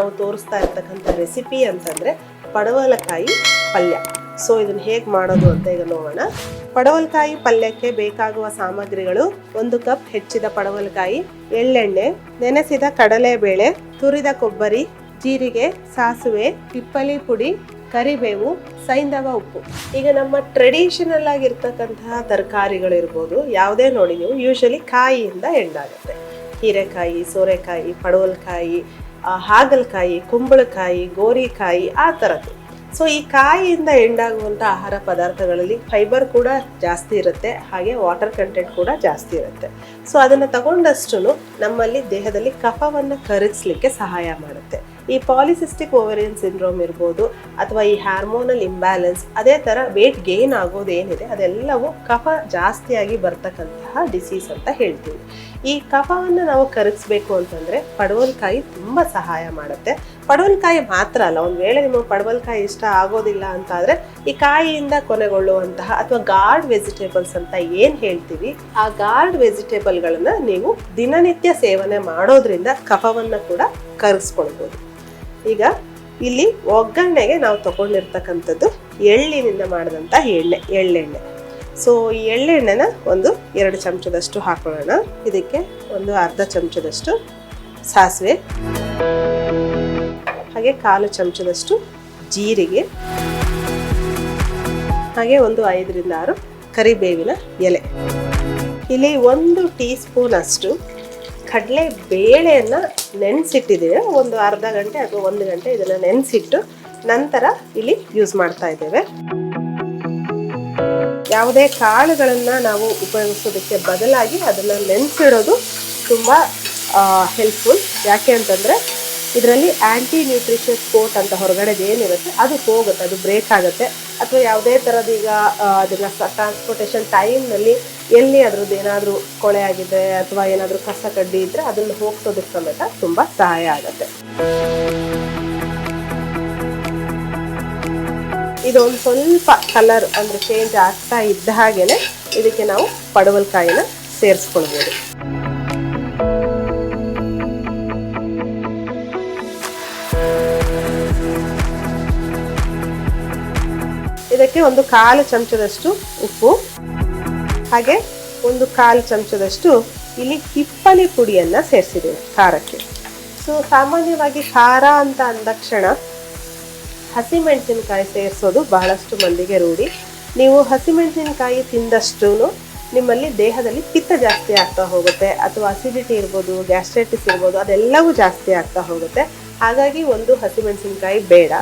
ನಾವು ತೋರಿಸ್ತಾ ಇರ್ತಕ್ಕಂಥ ರೆಸಿಪಿ ಅಂತಂದರೆ ಪಡವಲಕಾಯಿ ಪಲ್ಯ. ಸೊ ಇದನ್ನು ಹೇಗೆ ಮಾಡೋದು ಅಂತ ಈಗ ನೋಡೋಣ. ಪಡವಲಕಾಯಿ ಪಲ್ಯಕ್ಕೆ ಬೇಕಾಗುವ ಸಾಮಗ್ರಿಗಳು ಒಂದು ಕಪ್ ಹೆಚ್ಚಿದ ಪಡವಲಕಾಯಿ, ಎಳ್ಳೆಣ್ಣೆ, ನೆನೆಸಿದ ಕಡಲೆಬೇಳೆ, ತುರಿದ ಕೊಬ್ಬರಿ, ಜೀರಿಗೆ, ಸಾಸುವೆ, ತಿಪ್ಪಲಿ ಪುಡಿ, ಕರಿಬೇವು, ಸೈಂಧವ ಉಪ್ಪು. ಈಗ ನಮ್ಮ ಟ್ರೆಡಿಷನಲ್ ಆಗಿರ್ತಕ್ಕಂತಹ ತರಕಾರಿಗಳಿರ್ಬೋದು ಯಾವುದೇ ನೋಡಿ ನೀವು ಯೂಶಲಿ ಕಾಯಿಯಿಂದ ಎಂಡಾಗುತ್ತೆ ಹೀರೆಕಾಯಿ, ಸೋರೆಕಾಯಿ, ಪಡವಲಕಾಯಿ ಹಾಗಲಕಾಯಿ, ಕುಂಬಳಕಾಯಿ, ಗೋರಿಕಾಯಿ ಆ ಥರದ್ದು. ಸೊ ಈ ಕಾಯಿಯಿಂದ ಎಂಡಾಗುವಂಥ ಆಹಾರ ಪದಾರ್ಥಗಳಲ್ಲಿ ಫೈಬರ್ ಕೂಡ ಜಾಸ್ತಿ ಇರುತ್ತೆ, ಹಾಗೆ ವಾಟರ್ ಕಂಟೆಂಟ್ ಕೂಡ ಜಾಸ್ತಿ ಇರುತ್ತೆ. ಸೊ ಅದನ್ನು ತಗೊಂಡಷ್ಟು ನಮ್ಮಲ್ಲಿ ದೇಹದಲ್ಲಿ ಕಫವನ್ನು ಕರಗಿಸ್ಲಿಕ್ಕೆ ಸಹಾಯ ಮಾಡುತ್ತೆ. ಈ ಪಾಲಿಸಿಸ್ಟಿಕ್ ಓವರಿಯನ್ ಸಿಂಡ್ರೋಮ್ ಇರ್ಬೋದು, ಅಥವಾ ಈ ಹಾರ್ಮೋನಲ್ ಇಂಬ್ಯಾಲೆನ್ಸ್ ಅದೇ ಥರ ವೇಟ್ ಗೇನ್ ಆಗೋದು ಏನಿದೆ, ಅದೆಲ್ಲವೂ ಕಫ ಜಾಸ್ತಿಯಾಗಿ ಬರ್ತಕ್ಕಂತಹ ಡಿಸೀಸ್ ಅಂತ ಹೇಳ್ತೀವಿ. ಈ ಕಫವನ್ನು ನಾವು ಕರಗಿಸ್ಬೇಕು ಅಂತಂದರೆ ಪಡವಲಕಾಯಿ ತುಂಬ ಸಹಾಯ ಮಾಡುತ್ತೆ. ಪಡವಲಕಾಯಿ ಮಾತ್ರ ಅಲ್ಲ, ಒಂದು ವೇಳೆ ನಿಮಗೆ ಪಡವಲಕಾಯಿ ಇಷ್ಟ ಆಗೋದಿಲ್ಲ ಅಂತಾದರೆ ಈ ಕಾಯಿಯಿಂದ ಕೊನೆಗೊಳ್ಳುವಂತಹ ಅಥವಾ ಗಾರ್ಡ್ ವೆಜಿಟೇಬಲ್ಸ್ ಅಂತ ಏನು ಹೇಳ್ತೀವಿ, ಆ ಗಾರ್ಡ್ ವೆಜಿಟೇಬಲ್ಗಳನ್ನು ನೀವು ದಿನನಿತ್ಯ ಸೇವನೆ ಮಾಡೋದ್ರಿಂದ ಕಫವನ್ನು ಕೂಡ ಕರಗಿಸ್ಕೊಳ್ಬೋದು. ಈಗ ಇಲ್ಲಿ ಒಗ್ಗರಣೆಗೆ ನಾವು ತಗೊಂಡಿರ್ತಕ್ಕಂಥದ್ದು ಎಳ್ಳಿನಿಂದ ಮಾಡಿದಂಥ ಎಳ್ಳೆ ಎಳ್ಳೆಣ್ಣೆ. ಸೊ ಈ ಎಳ್ಳೆಣ್ಣೆನ ಒಂದು ಎರಡು ಚಮಚದಷ್ಟು ಹಾಕೊಳ್ಳೋಣ. ಇದಕ್ಕೆ ಒಂದು ಅರ್ಧ ಚಮಚದಷ್ಟು ಸಾಸಿವೆ, ಹಾಗೆ ಕಾಲು ಚಮಚದಷ್ಟು ಜೀರಿಗೆ, ಹಾಗೆ ಒಂದು ಐದರಿಂದ ಆರು ಕರಿಬೇವಿನ ಎಲೆ. ಇಲ್ಲಿ ಒಂದು ಟೀ ಸ್ಪೂನ್ ಅಷ್ಟು ಕಡಲೆ ಬೇಳೆಯನ್ನು ನೆನೆಸಿಟ್ಟಿದ್ದೀವಿ ಒಂದು ಅರ್ಧ ಗಂಟೆ ಅಥವಾ ಒಂದು ಗಂಟೆ ಇದನ್ನು ನೆನೆಸಿಟ್ಟು ನಂತರ ಇಲ್ಲಿ ಯೂಸ್ ಮಾಡ್ತಾ ಇದ್ದೇವೆ. ಯಾವುದೇ ಕಾಳುಗಳನ್ನು ನಾವು ಉಪಯೋಗಿಸೋದಕ್ಕೆ ಬದಲಾಗಿ ಅದನ್ನು ನೆನೆಸಿಡೋದು ತುಂಬ ಹೆಲ್ಪ್ಫುಲ್ ಯಾಕೆ ಅಂತಂದರೆ ಇದರಲ್ಲಿ ಆ್ಯಂಟಿ ನ್ಯೂಟ್ರಿಷಿಯಸ್ ಕೋಟ್ ಅಂತ ಹೊರಗಡೆದು ಏನಿರುತ್ತೆ, ಅದು ಹೋಗುತ್ತೆ, ಅದು ಬ್ರೇಕ್ ಆಗುತ್ತೆ. ಅಥವಾ ಯಾವುದೇ ಥರದ ಈಗ ಅದನ್ನು ಟ್ರಾನ್ಸ್ಪೋರ್ಟೇಷನ್ ಟೈಮ್ನಲ್ಲಿ ಎಲ್ಲಿ ಅದ್ರದ್ದು ಏನಾದರೂ ಕೊಳೆ ಆಗಿದೆ ಅಥವಾ ಏನಾದರೂ ಕಸ ಕಡ್ಡಿ ಇದ್ದರೆ ಅದನ್ನು ಹೋಗ್ಸೋದಕ್ಕೆ ಸಮೇತ ತುಂಬ ಸಹಾಯ ಆಗುತ್ತೆ. ಇದೊಂದು ಸ್ವಲ್ಪ ಕಲರ್ ಅಂದರೆ ಚೇಂಜ್ ಆಗ್ತಾ ಇದ್ದ ಹಾಗೇನೆ ಇದಕ್ಕೆ ನಾವು ಪಡವಲಕಾಯಿನ ಸೇರಿಸ್ಕೊಳ್ಬೋದು. ಇದಕ್ಕೆ ಒಂದು ಕಾಲು ಚಮಚದಷ್ಟು ಉಪ್ಪು ಹಾಗೆ ಒಂದು ಕಾಲು ಚಮಚದಷ್ಟು ಇಲ್ಲಿ ಹಿಪ್ಪಲಿ ಪುಡಿಯನ್ನ ಸೇರಿಸಿದ್ದೀನಿ ಖಾರಕ್ಕೆ. ಸೊ ಸಾಮಾನ್ಯವಾಗಿ ಖಾರ ಅಂತ ಅಂದಕ್ಷಣ ಹಸಿಮೆಣಸಿನಕಾಯಿ ಸೇರಿಸೋದು ಬಹಳಷ್ಟು ಮಂದಿಗೆ ರೂಢಿ. ನೀವು ಹಸಿಮೆಣಸಿನಕಾಯಿ ತಿಂದಷ್ಟು ನಿಮ್ಮಲ್ಲಿ ದೇಹದಲ್ಲಿ ಪಿತ್ತ ಜಾಸ್ತಿ ಆಗ್ತಾ ಹೋಗುತ್ತೆ, ಅಥವಾ ಅಸಿಡಿಟಿ ಇರ್ಬೋದು ಗ್ಯಾಸ್ಟ್ರೈಟಿಸ್ ಇರ್ಬೋದು, ಅದೆಲ್ಲವೂ ಜಾಸ್ತಿ ಆಗ್ತಾ ಹೋಗುತ್ತೆ. ಹಾಗಾಗಿ ಒಂದು ಹಸಿಮೆಣಸಿನಕಾಯಿ ಬೇಡ.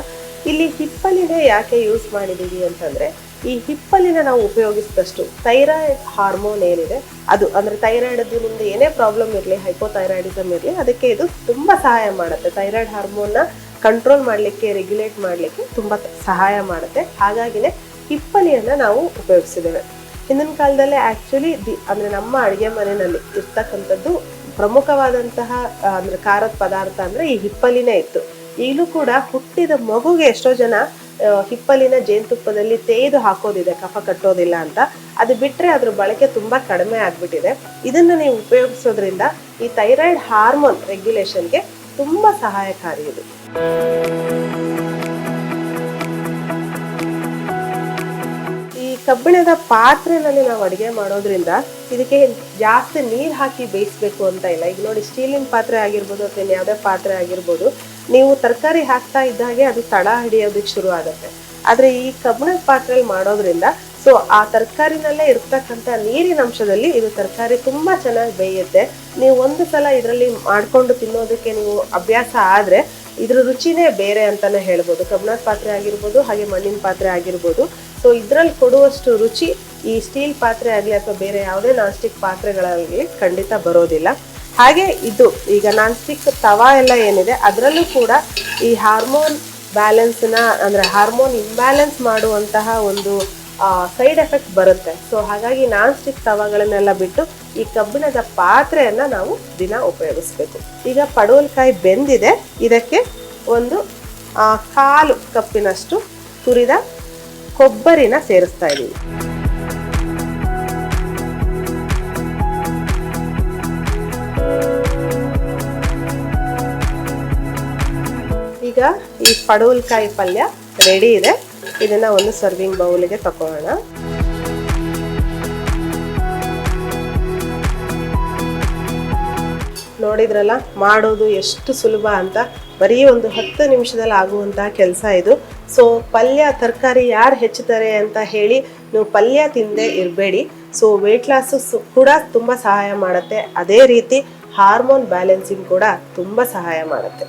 ಇಲ್ಲಿ ಹಿಪ್ಪಲಿನೇ ಯಾಕೆ ಯೂಸ್ ಮಾಡಿದ್ದೀವಿ ಅಂತಂದರೆ ಈ ಹಿಪ್ಪಲಿನ ನಾವು ಉಪಯೋಗಿಸಿದಷ್ಟು ಥೈರಾಯ್ಡ್ ಹಾರ್ಮೋನ್ ಏನಿದೆ, ಅದು ಅಂದರೆ ಥೈರಾಯ್ಡದ್ದು ನಿಮ್ದು ಏನೇ ಪ್ರಾಬ್ಲಮ್ ಇರಲಿ ಹೈಪೋಥೈರಾಯ್ಡಿಸಮ್ ಇರಲಿ, ಅದಕ್ಕೆ ಇದು ತುಂಬ ಸಹಾಯ ಮಾಡುತ್ತೆ. ಥೈರಾಯ್ಡ್ ಹಾರ್ಮೋನ್ನ ಕಂಟ್ರೋಲ್ ಮಾಡಲಿಕ್ಕೆ ರೆಗ್ಯುಲೇಟ್ ಮಾಡಲಿಕ್ಕೆ ತುಂಬ ಸಹಾಯ ಮಾಡುತ್ತೆ. ಹಾಗಾಗಿನೇ ಹಿಪ್ಪಲಿಯನ್ನು ನಾವು ಉಪಯೋಗಿಸಿದ್ದೇವೆ. ಹಿಂದಿನ ಕಾಲದಲ್ಲೇ ಆ್ಯಕ್ಚುಲಿ ದಿ, ಅಂದರೆ ನಮ್ಮ ಅಡುಗೆ ಮನೆಯಲ್ಲಿ ಇರ್ತಕ್ಕಂಥದ್ದು ಪ್ರಮುಖವಾದಂತಹ, ಅಂದರೆ ಖಾರದ ಪದಾರ್ಥ ಅಂದರೆ ಈ ಹಿಪ್ಪಲಿನೇ ಇತ್ತು. ಈಗಲೂ ಕೂಡ ಹುಟ್ಟಿದ ಮಗುಗೆ ಎಷ್ಟೋ ಜನ ಹಿಪ್ಪಲಿನ ಜೇನುತುಪ್ಪದಲ್ಲಿ ತೇಯ್ದು ಹಾಕೋದಿದೆ, ಕಫ ಕಟ್ಟೋದಿಲ್ಲ ಅಂತ. ಅದು ಬಿಟ್ಟರೆ ಅದ್ರ ಬಳಕೆ ತುಂಬ ಕಡಿಮೆ ಆಗಿಬಿಟ್ಟಿದೆ. ಇದನ್ನು ನೀವು ಉಪಯೋಗಿಸೋದ್ರಿಂದ ಈ ಥೈರಾಯ್ಡ್ ಹಾರ್ಮೋನ್ ರೆಗ್ಯುಲೇಷನ್ಗೆ ತುಂಬ ಸಹಾಯಕಾರಿ ಇದು. ಕಬ್ಬಿಣದ ಪಾತ್ರೆನಲ್ಲಿ ನಾವು ಅಡುಗೆ ಮಾಡೋದ್ರಿಂದ ಇದಕ್ಕೆ ಜಾಸ್ತಿ ನೀರು ಹಾಕಿ ಬೇಯಿಸ್ಬೇಕು ಅಂತ ಇಲ್ಲ. ಈಗ ನೋಡಿ, ಸ್ಟೀಲಿನ ಪಾತ್ರೆ ಆಗಿರ್ಬೋದು ಅಥವಾ ಯಾವುದೇ ಪಾತ್ರೆ ಆಗಿರ್ಬೋದು, ನೀವು ತರಕಾರಿ ಹಾಕ್ತಾ ಇದ್ದಾಗೆ ಅದು ತಡ ಹಿಡಿಯೋದಕ್ಕೆ ಶುರು ಆಗುತ್ತೆ. ಆದರೆ ಈ ಕಬ್ಬಿಣದ ಪಾತ್ರೆಯಲ್ಲಿ ಮಾಡೋದ್ರಿಂದ, ಸೊ ಆ ತರಕಾರಿನಲ್ಲೇ ಇರ್ತಕ್ಕಂಥ ನೀರಿನ ಅಂಶದಲ್ಲಿ ಇದು ತರಕಾರಿ ತುಂಬ ಚೆನ್ನಾಗಿ ಬೇಯುತ್ತೆ. ನೀವು ಒಂದು ಸಲ ಇದರಲ್ಲಿ ಮಾಡ್ಕೊಂಡು ತಿನ್ನೋದಕ್ಕೆ ನೀವು ಅಭ್ಯಾಸ ಆದರೆ ಇದ್ರ ರುಚಿನೇ ಬೇರೆ ಅಂತಾನೆ ಹೇಳ್ಬೋದು. ಕಬ್ಬಿಣದ ಪಾತ್ರೆ ಆಗಿರ್ಬೋದು, ಹಾಗೆ ಮಣ್ಣಿನ ಪಾತ್ರೆ ಆಗಿರ್ಬೋದು. ಸೊ ಇದ್ರಲ್ಲಿ ಕೊಡುವಷ್ಟು ರುಚಿ ಈ ಸ್ಟೀಲ್ ಪಾತ್ರೆ ಆಗಲಿ ಅಥವಾ ಬೇರೆ ಯಾವುದೇ ನಾನ್ ಸ್ಟಿಕ್ ಪಾತ್ರೆಗಳಾಗಲಿ ಖಂಡಿತ ಬರೋದಿಲ್ಲ. ಹಾಗೆ ಇದು, ಈಗ ನಾನ್ ಸ್ಟಿಕ್ ತವಾ ಎಲ್ಲ ಏನಿದೆ, ಅದರಲ್ಲೂ ಕೂಡ ಈ ಹಾರ್ಮೋನ್ ಬ್ಯಾಲೆನ್ಸ್ನ ಅಂದರೆ ಹಾರ್ಮೋನ್ ಇಂಬ್ಯಾಲೆನ್ಸ್ ಮಾಡುವಂತಹ ಒಂದು ಸೈಡ್ ಎಫೆಕ್ಟ್ ಬರುತ್ತೆ. ಸೊ ಹಾಗಾಗಿ ನಾನ್ ಸ್ಟಿಕ್ ತವಾಗಳನ್ನೆಲ್ಲ ಬಿಟ್ಟು ಈ ಕಬ್ಬಿಣದ ಪಾತ್ರೆಯನ್ನು ನಾವು ದಿನ ಉಪಯೋಗಿಸ್ಬೇಕು. ಈಗ ಪಡುವಲ್ಕಾಯಿ ಬೆಂದಿದೆ, ಇದಕ್ಕೆ ಒಂದು ಕಾಲು ಕಪ್ಪಿನಷ್ಟು ತುರಿದ ಕೊಬ್ಬರಿನ ಸೇರಿಸ್ತಾ ಇದ್ದೀವಿ. ಈಗ ಈ ಪಡುವಲ್ಕಾಯಿ ಪಲ್ಯ ರೆಡಿ ಇದೆ. ಇದನ್ನ ಒಂದು ಸರ್ವಿಂಗ್ ಬೌಲಿಗೆ ತಕೊಳ್ಳೋಣ. ನೋಡಿದ್ರಲ್ಲ, ಮಾಡೋದು ಎಷ್ಟು ಸುಲಭ ಅಂತ ಬರೀ ಒಂದು ಹತ್ತು ನಿಮಿಷದಲ್ಲಿ ಆಗುವಂತಹ ಕೆಲಸ ಇದು. ಸೊ ಪಲ್ಯ, ತರಕಾರಿ ಯಾರು ಹೆಚ್ಚುತ್ತಾರೆ ಅಂತ ಹೇಳಿ ನೀವು ಪಲ್ಯ ತಿಂದೇ ಇರಬೇಡಿ. ಸೊ ವೆಯ್ಟ್ ಲಾಸ್ ಕೂಡ ತುಂಬ ಸಹಾಯ ಮಾಡುತ್ತೆ. ಅದೇ ರೀತಿ ಹಾರ್ಮೋನ್ ಬ್ಯಾಲೆನ್ಸಿಂಗ್ ಕೂಡ ತುಂಬ ಸಹಾಯ ಮಾಡುತ್ತೆ.